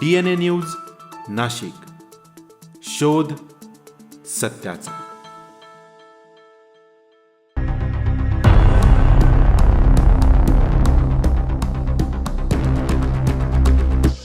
D N A news Nashik. शोध सत्याचा.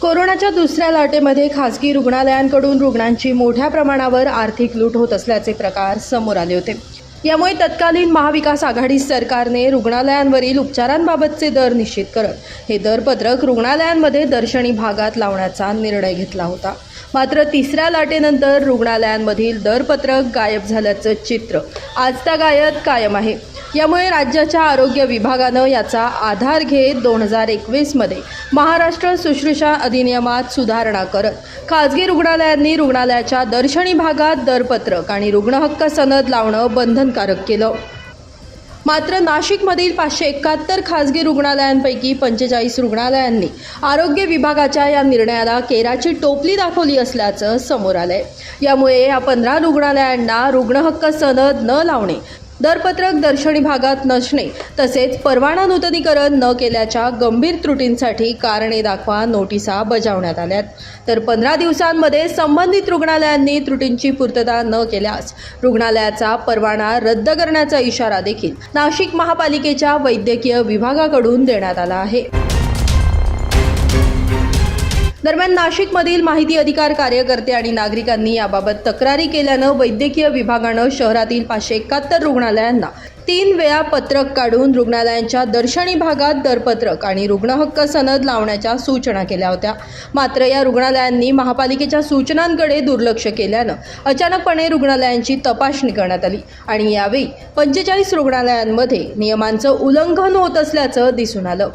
कोरोनाच्या दुसऱ्या लाटेमध्ये खासगी रुग्णालयांकडून रुग्णांची मोठ्या प्रमाणावर आर्थिक लूट होत असल्याचे प्रकार समोर आले होते. यामुळे तत्कालीन महाविकास आघाडी सरकारने रुग्णालयांवरील उपचारांबाबतचे दर निश्चित करत हे दरपत्रक रुग्णालयांमध्ये दर्शनी भागात लावण्याचा निर्णय घेतला होता. मात्र तिसऱ्या लाटेनंतर रुग्णालयांमधील दरपत्रक गायब झाल्याचं चित्र आजता गायत कायम आहे. यामुळे राज्याच्या आरोग्य विभागानं याचा आधार घेत दोन हजार एकवीसमध्ये महाराष्ट्र शुश्रूषा अधिनियमात सुधारणा करत खाजगी रुग्णालयांनी रुग्णालयाच्या दर्शनी भागात दरपत्रक आणि रुग्णहक्क सनद लावणं बंधनकारक केलं. मात्र नाशिकमधील पाचशे एकाहत्तर खाजगी रुग्णालयांपैकी पंचेचाळीस रुग्णालयांनी आरोग्य विभागाच्या या निर्णयाला केराची टोपली दाखवली असल्याचं समोर आलंय. यामुळे या पंधरा रुग्णालयांना रुग्णहक्क सनद न लावणे दरपत्रक दर्शनी भागात नसणे तसेच परवाना नूतनीकरण न केल्याच्या गंभीर त्रुटींसाठी कारणे दाखवा नोटिसा बजावण्यात आल्यात. तर पंधरा दिवसांमध्ये संबंधित रुग्णालयांनी त्रुटींची पूर्तता न केल्यास रुग्णालयाचा परवाना रद्द करण्याचा इशारा देखील नाशिक महापालिकेच्या वैद्यकीय विभागाकडून देण्यात आला आहे. दरम्यान नाशिकमधील माहिती अधिकार कार्यकर्ते आणि नागरिकांनी याबाबत तक्रारी केल्यानं वैद्यकीय विभागानं शहरातील पाचशे एकाहत्तर रुग्णालयांना तीन वेळा पत्रक काढून रुग्णालयांच्या दर्शनी भागात दरपत्रक आणि रुग्णहक्क सनद लावण्याच्या सूचना केल्या होत्या. मात्र या रुग्णालयांनी महापालिकेच्या सूचनांकडे दुर्लक्ष केल्यानं अचानकपणे रुग्णालयांची तपासणी करण्यात आली आणि यावेळी पंचेचाळीस रुग्णालयांमध्ये नियमांचं उल्लंघन होत असल्याचं दिसून आलं.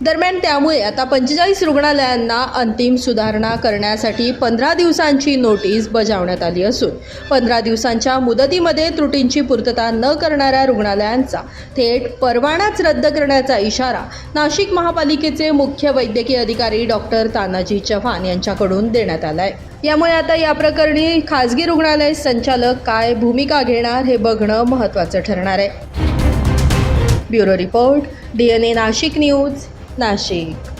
दरम्यान त्यामुळे आता पंचेचाळीस रुग्णालयांना अंतिम सुधारणा करण्यासाठी पंधरा दिवसांची नोटीस बजावण्यात आली असून पंधरा दिवसांच्या मुदतीमध्ये त्रुटींची पूर्तता न करणाऱ्या रुग्णालयांचा थेट परवानाच रद्द करण्याचा इशारा नाशिक महापालिकेचे मुख्य वैद्यकीय अधिकारी डॉक्टर तानाजी चव्हाण यांच्याकडून देण्यात आला आहे यामुळे आता या प्रकरणी खाजगी रुग्णालय संचालक काय भूमिका घेणार हे बघणं महत्त्वाचं ठरणार आहे. Bureau report D N A Nashik news. Nashik